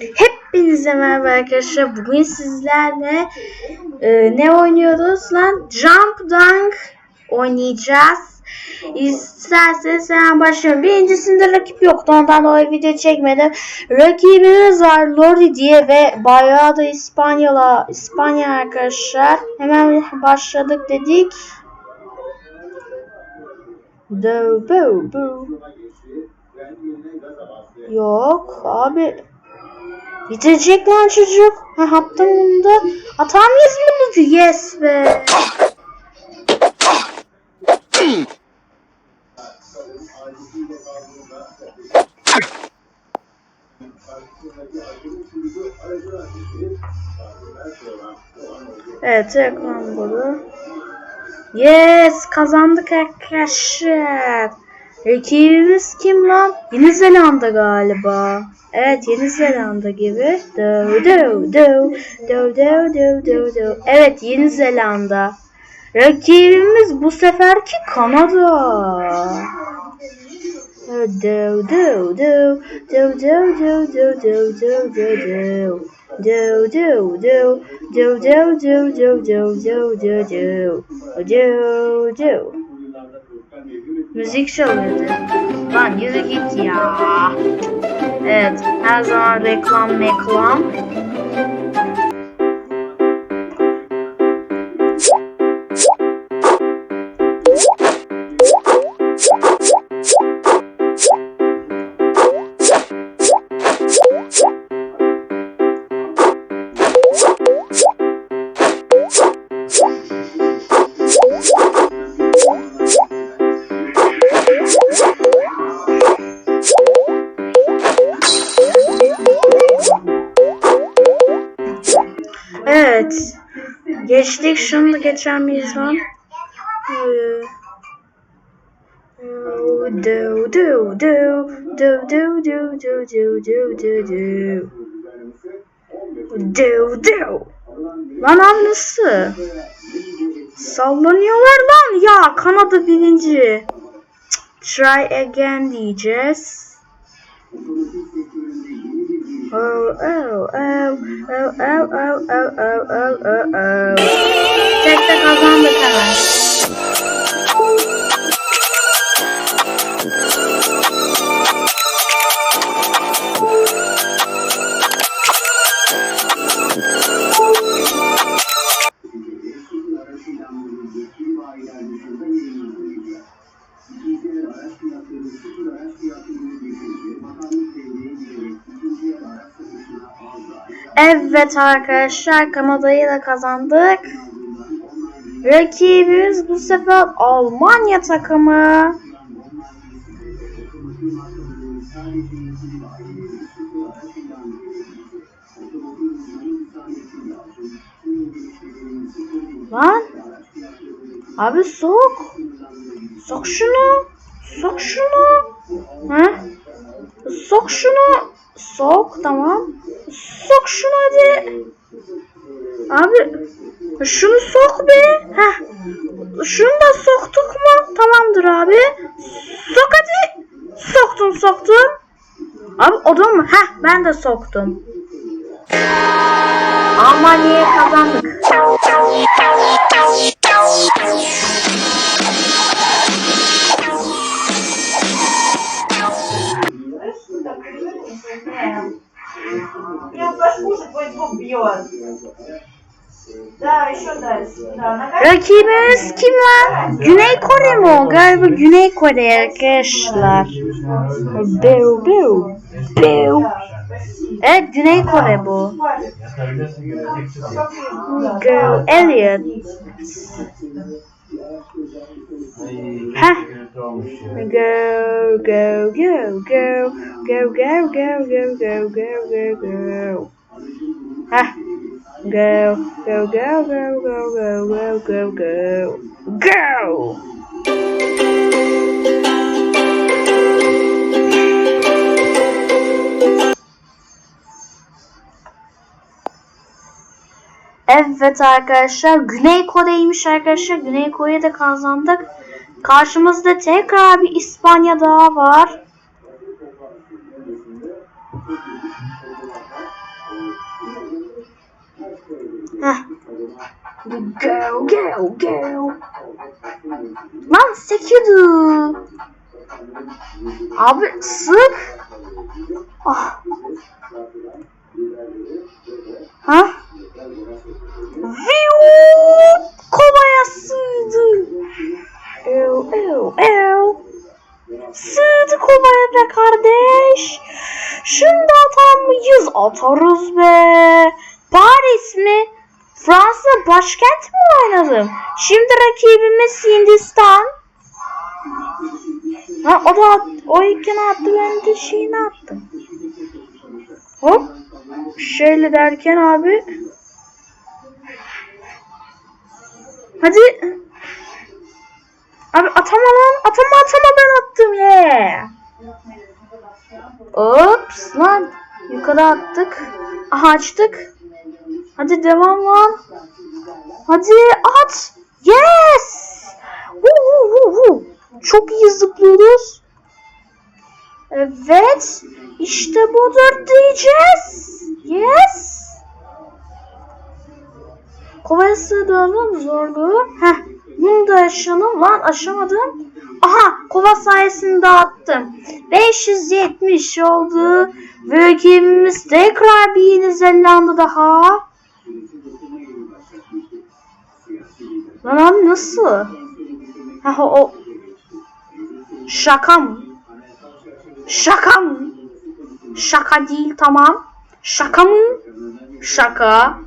Hepinize merhaba arkadaşlar. Bugün sizlerle e, ne oynuyoruz lan? Jump Dunk oynayacağız. İsterseniz hemen başlayalım. Birincisinde rakip yoktu. Ondan dolayı video çekmedim. Rakibimiz var Lori diye ve bayağı da İspanyala, İspanya arkadaşlar. Hemen başladık dedik. Yok abi. Bitirecek lan çocuk. Ha attım bunu da. Atar mıyız bunu? Yes be. Evet ekran bunu. Yes kazandık arkadaşlar. Rakibimiz kim lan? Yeni Zelanda galiba. Evet Yeni Zelanda gibi. Do do do do do do do do. Evet Yeni Zelanda. Rakibimiz bu seferki Kanada. Evet, Do do do do do do do do do do do. Do do do do do do do do do do do do do Müzik çalıyordu. Lan yürü git ya. Evet her zaman reklam meklam. Evet. Geçtik şunu da geçer miyiz lan? Do do do do do do do do do do do do do Lan abi nasıl? Sallanıyorlar lan ya Kanada birinci. Try again diyeceğiz. Oh oh oh oh oh oh oh oh oh oh oh. Tekte kazandık hemen. Evet arkadaşlar Kanada'yı da kazandık. Rakibimiz bu sefer Almanya takımı. Lan. Abi sok. Sok şunu. Sok şunu. Ha? Sok şunu. Sok tamam. Sok şunu hadi. Abi şunu sok be. Heh. Şunu da soktuk mu? Tamamdır abi. Sok hadi. Soktun soktun. Abi o da mı? Heh ben de soktum. Almanya'ya kazandık. Я послушать, твой звук бьет. Да, еще дальше. Да, на Rakibimiz kim lan? Güney Kore mi o? Galiba Güney Kore arkadaşlar. Bew bew. Bew. Evet Güney Kore bu. Girl Elliot. Heh. Go go go go go go go go go go go go. Heh. Go go go go go go go go go go. Evet arkadaşlar Güney Kore'ymiş arkadaşlar. Güney Kore'de kazandık. Karşımızda tekrar bir İspanya daha var. Heh. Go go go. Lan sekiyordu. Abi sık. Ah. Ha? Viu! Kovaya sığdı. Ev ev ev. Sığdı kovaya be. Şimdi atar mıyız? Atarız be. Paris mi? Fransa başkent mi oynadım? Şimdi rakibimiz Hindistan. Ha o da o ilkini attı ben de şeyini attım. Hop. Şöyle derken abi. Hadi. Abi atama lan. Atama atama ben attım ye. Ops lan. Yukarı attık. Aha açtık. Hadi devam lan. Hadi at. Yes. Woo, woo, woo. Çok iyi zıplıyoruz. Evet. İşte budur diyeceğiz. Yes. Kovaya sığdıralım zorluğu. Heh. Bunu da aşalım. Lan aşamadım. Aha kova sayesinde attım. 570 oldu. Ve rakibimiz tekrar bir Yeni Zelanda daha. Lan abi nasıl? Ha o, o. Şaka mı? Şaka mı? Şaka değil tamam. Şaka mı? Şaka.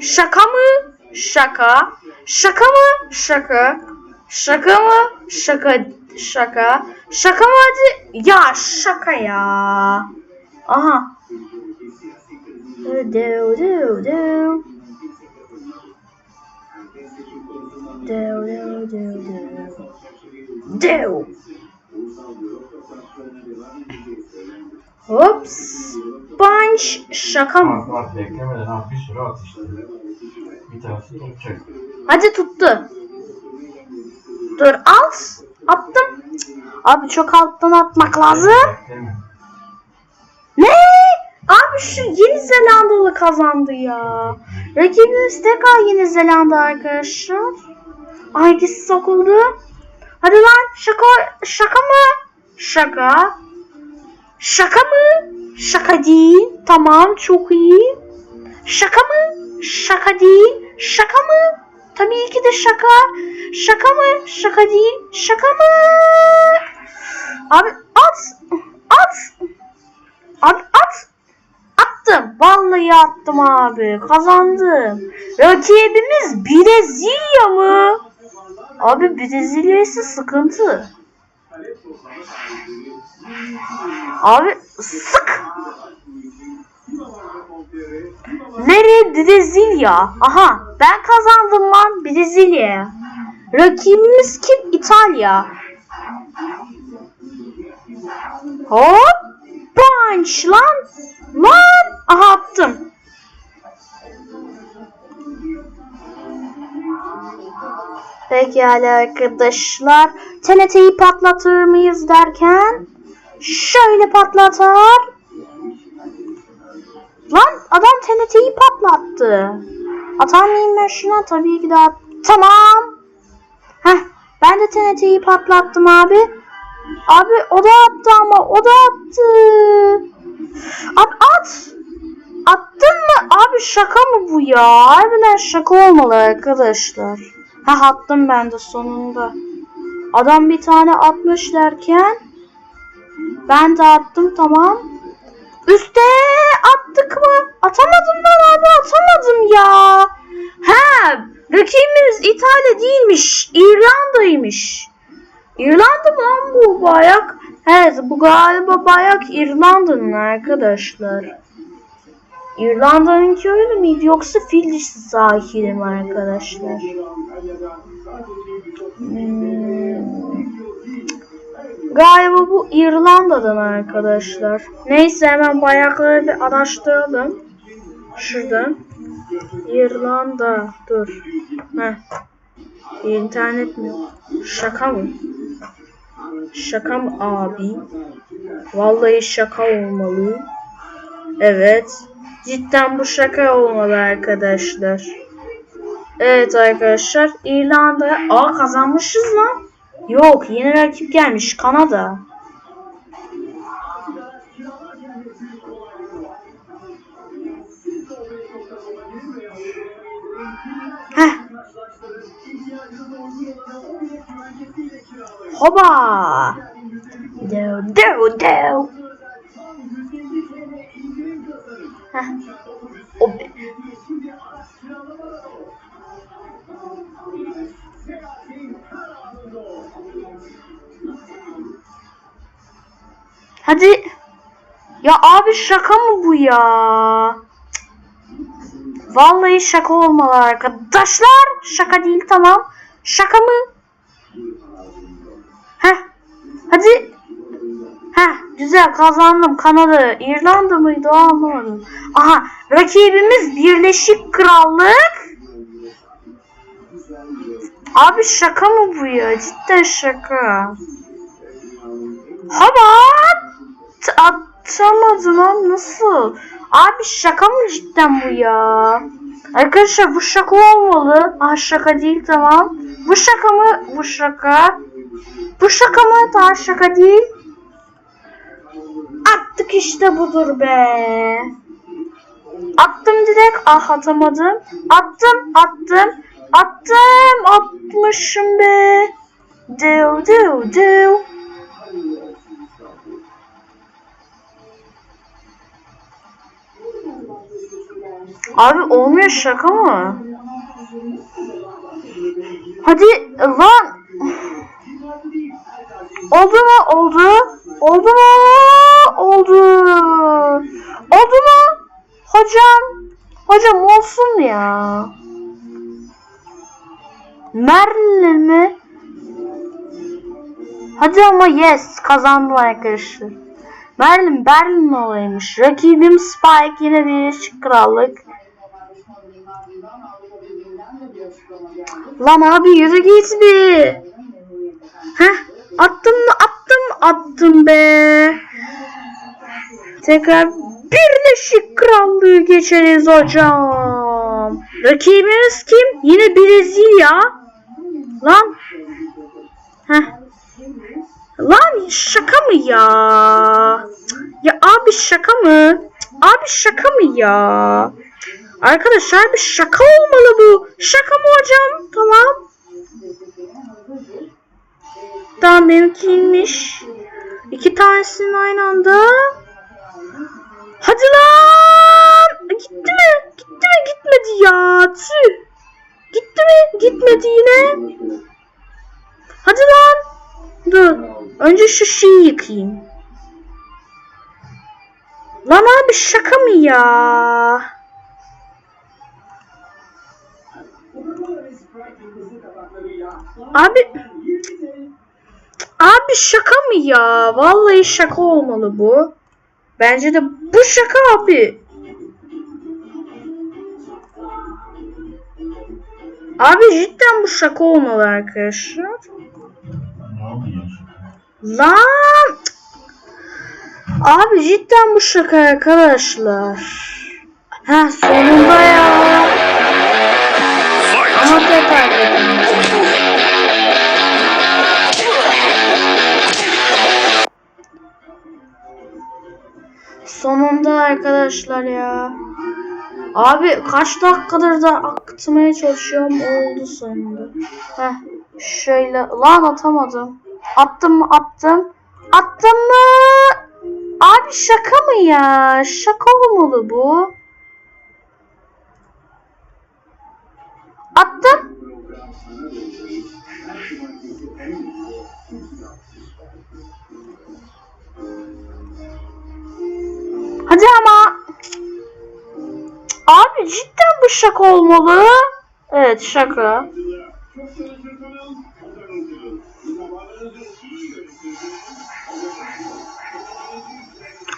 Şaka mı? Şaka. Şaka mı? Şaka. Şaka mı? Şaka. Şaka. Şaka mı hadi? Ya şaka ya. Aha. Dev dev dev. Dev dev dev dev. Dev. Hops. Punch. Şaka mı? At at beklemeden at bir sürü at işte. Bir tanesi tutacak. Hadi tuttu. Dur alt. Attım. Cık. Abi çok alttan atmak lazım. Bekleme. Ne? Abi şu Yeni Zelandalı kazandı ya. Rakibimiz tekrar Yeni Zelanda arkadaşlar. Hangisi sokuldu? Hadi lan şaka şaka mı? Şaka. Şaka mı? Şaka değil. Tamam çok iyi. Şaka mı? Şaka değil. Şaka mı? Tabii ki de şaka. Şaka mı? Şaka değil. Şaka mı? Abi at. At. Abi at. Attım. Vallahi attım abi. Kazandım. Rakibimiz Brezilya mı? Abi Brezilya ise sıkıntı. Abi sık. Nereye Brezilya? Aha ben kazandım lan Brezilya. Rakibimiz kim? İtalya. Hop punch lan. Lan. Aha attım. Pekala arkadaşlar. TNT'yi patlatır mıyız derken şöyle patlatar. Lan adam TNT'yi patlattı. Atar mıyım ben şuna? Tabii ki de. Tamam. Heh, ben de TNT'yi patlattım abi. Abi o da attı ama o da attı. Abi at. Attın mı? Abi şaka mı bu ya? Harbiden şaka olmalı arkadaşlar. Ha attım ben de sonunda. Adam bir tane atmış derken ben de attım tamam. Üste attık mı? Atamadım ben abi atamadım ya. Ha rakibimiz İtalya değilmiş. İrlanda'ymış. İrlanda mı lan bu bayak? Evet bu galiba bayak İrlanda'nın arkadaşlar. İrlanda'nınki öyle miydi yoksa fil dişi sahili mi arkadaşlar? Hmm. Galiba bu İrlanda'dan arkadaşlar. Neyse hemen bayakları bir araştıralım. Şuradan. İrlanda. Dur. Heh. İnternet mi? Şaka mı? Şaka mı abi? Vallahi şaka olmalı. Evet. Cidden bu şaka olmalı arkadaşlar. Evet arkadaşlar. İrlanda. Aa kazanmışız lan. Yok yeni rakip gelmiş. Kanada. Heh. Hoba. Dev dev dev. Heh. O Hadi. Ya abi şaka mı bu ya? Vallahi şaka olmalı arkadaşlar. Şaka değil tamam. Şaka mı? Heh. Hadi. Heh güzel kazandım. Kanada, İrlanda mıydı o anlamadım. Aha rakibimiz Birleşik Krallık. Abi şaka mı bu ya? Cidden şaka. Hava atamadım lan nasıl? Abi şaka mı cidden bu ya? Arkadaşlar bu şaka olmalı. Ah şaka değil tamam. Bu şaka mı? Bu şaka. Bu şaka mı? Daha şaka değil. Attık işte budur be. Attım direkt. Ah atamadım. Attım attım. Attım atmışım be. Dev dev dev. Abi olmuyor şaka mı? Hadi lan. Oldu mu? Oldu. Oldu mu? Oldu. Oldu mu? Hocam. Hocam olsun ya. Merlin mi? Hadi ama yes kazandım arkadaşlar. Merlin Berlin olaymış. Rakibim Spike yine bir krallık. Lan abi yürü git bir. Heh attım mı attım attım be. Tekrar Birleşik Krallığı geçeriz hocam. Rakibimiz kim? Yine Brezilya. Lan. Heh. Lan şaka mı ya? Ya abi şaka mı? Abi şaka mı ya? Arkadaşlar bir şaka olmalı bu. Şaka mı hocam? Tamam. Tamam benimkiymiş. İki tanesinin aynı anda. Hadi lan! Gitti mi? Gitti mi? Gitmedi ya. Tüh. Gitti mi? Gitmedi yine. Hadi lan. Dur. Önce şu şeyi yıkayayım. Lan abi şaka mı ya? Abi Abi şaka mı ya? Vallahi şaka olmalı bu. Bence de bu şaka abi. Abi cidden bu şaka olmalı arkadaşlar. Lan! Abi cidden bu şaka arkadaşlar. Ha sonunda ya. Ama tekrar. Sonunda arkadaşlar ya. Abi kaç dakikadır da akıtmaya çalışıyorum oldu sonunda. Heh şöyle lan atamadım. Attım mı attım. Attım mı? Abi şaka mı ya? Şaka olmalı bu. Attım. Hadi ama. Abi cidden bu şaka olmalı. Evet şaka.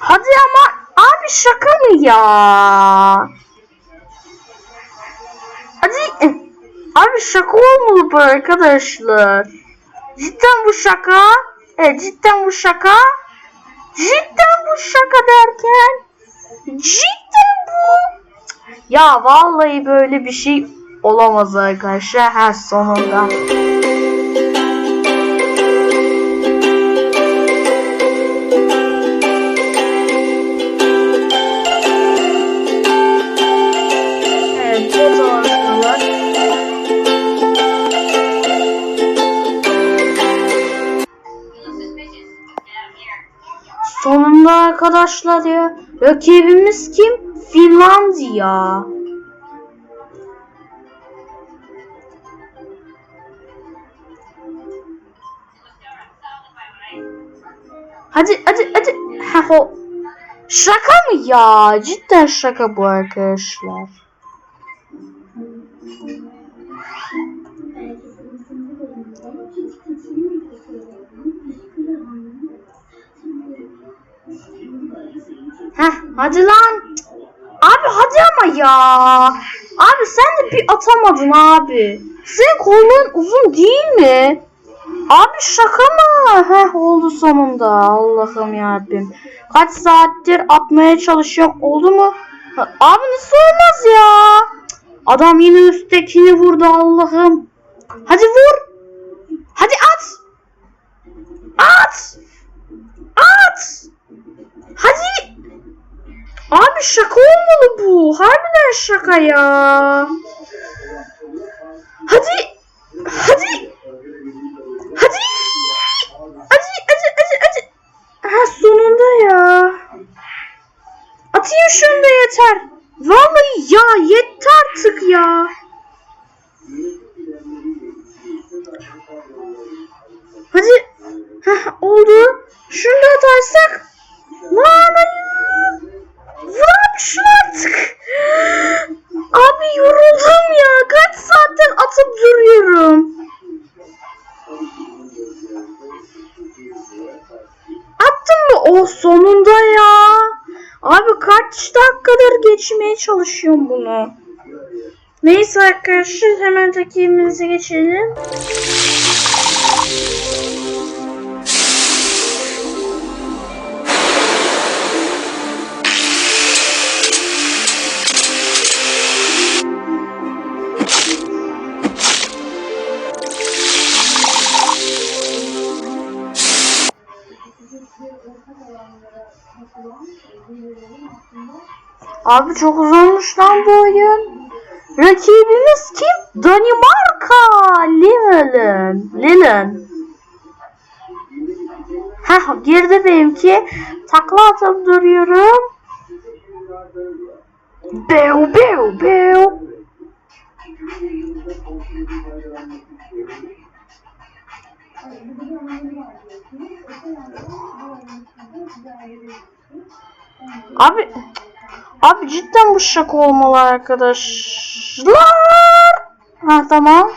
Hadi ama abi şaka mı ya? Hadi. Abi şaka olmalı bu arkadaşlar. Cidden bu şaka. Evet cidden bu şaka. Cidden bu şaka derken. Cidden bu. Ya vallahi böyle bir şey olamaz arkadaşlar. Ha sonunda. Sonunda arkadaşlar ya. Rakibimiz kim? Finlandiya. Hadi hadi hadi. Ha. Şaka mı ya? Cidden şaka bu arkadaşlar. Hadi lan. Abi hadi ama ya. Abi sen de bir atamadın abi. Senin kolların uzun değil mi? Abi şaka mı? Heh oldu sonunda. Allah'ım yarabbim. Kaç saattir atmaya çalışıyorum. Oldu mu? Abi nasıl olmaz ya? Adam yine üsttekini vurdu Allah'ım. Hadi vur. Hadi at. At. At. Hadi. Abi şaka olmalı bu. Harbiden şaka ya. Hadi. Hadi. Hadi. Hadi hadi hadi hadi. Ha sonunda ya. Atayım şunu da yeter. Vallahi ya yetti artık ya. Hadi. Heh oldu. Şunu da atarsak. Lan hayır. Vur şunu artık. Abi yoruldum ya. Kaç saattir atıp duruyorum. Attın mı? Oh sonunda ya. Abi kaç dakikadır geçmeye çalışıyorum bunu. Neyse arkadaşlar hemen takibimize geçelim. Abi çok uzunmuş lan bu oyun. Rakibimiz kim? Danimarka. Lillen. Lillen. Heh girdi benimki. Takla atıp duruyorum. Bew bew bew. Abi Abi cidden bu şaka olmalı arkadaşlar. Ha tamam.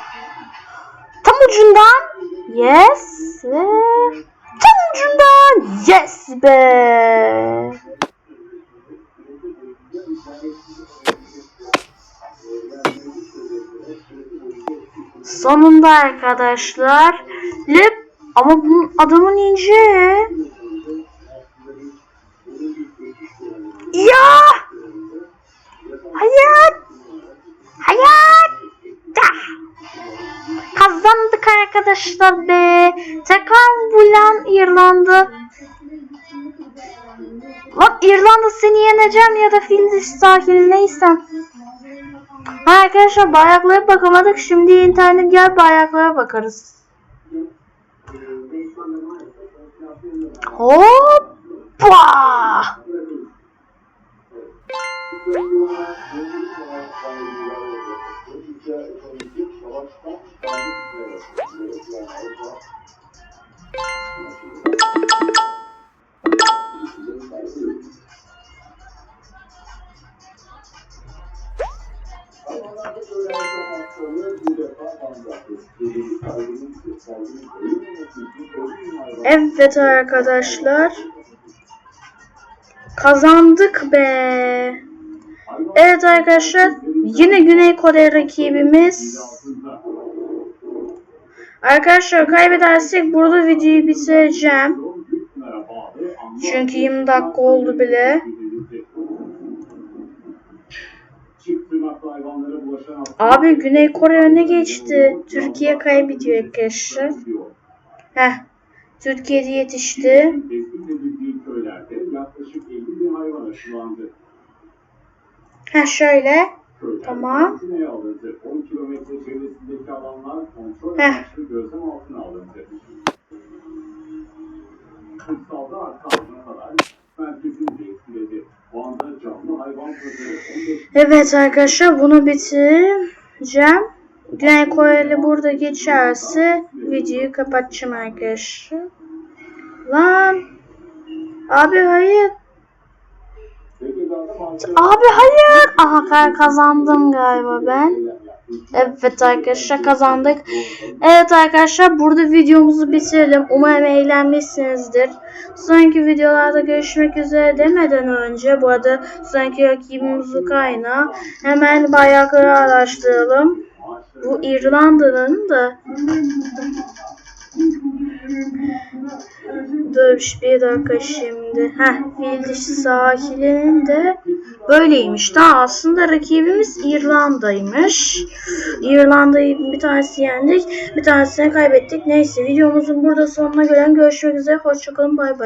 Tam ucundan. Yes. Tam ucundan. Yes be. Sonunda arkadaşlar. Lep ama bunun adamın ince. Ya! Arkadaşlar be. Tekrar bulan İrlanda. Lan İrlanda seni yeneceğim ya da Filiz sahil neysen. Ha arkadaşlar bayraklara bakamadık. Şimdi internet gel bayraklara bakarız. Hoppa! Evet arkadaşlar. Kazandık be. Evet arkadaşlar. Yine Güney Kore rakibimiz. Arkadaşlar kaybedersek burada videoyu bitireceğim. Çünkü 20 dakika oldu bile. Abi Güney Kore öne geçti. Türkiye kaybediyor arkadaşlar. Heh. Türkiye'de yetişti. Ha şöyle. Tamam. Heh. Evet arkadaşlar bunu bitireceğim. Güney Koreli burada geçerse videoyu kapatacağım arkadaşlar. Lan. Abi hayır. Abi hayır. Aha ka- kazandım galiba ben. Evet arkadaşlar kazandık. Evet arkadaşlar burada videomuzu bitirelim. Umarım eğlenmişsinizdir. Sonraki videolarda görüşmek üzere demeden önce bu arada sonraki rakibimiz Ukrayna. Hemen bayrakları araştıralım. Bu İrlanda'nın da Dur bir dakika şimdi. Heh, fil dişi sahilinin de böyleymiş. Daha aslında rakibimiz İrlanda'ymış. İrlanda'yı bir tanesi yendik. Bir tanesini kaybettik. Neyse videomuzun burada sonuna gelen görüşmek üzere. Hoşçakalın. Bay bay.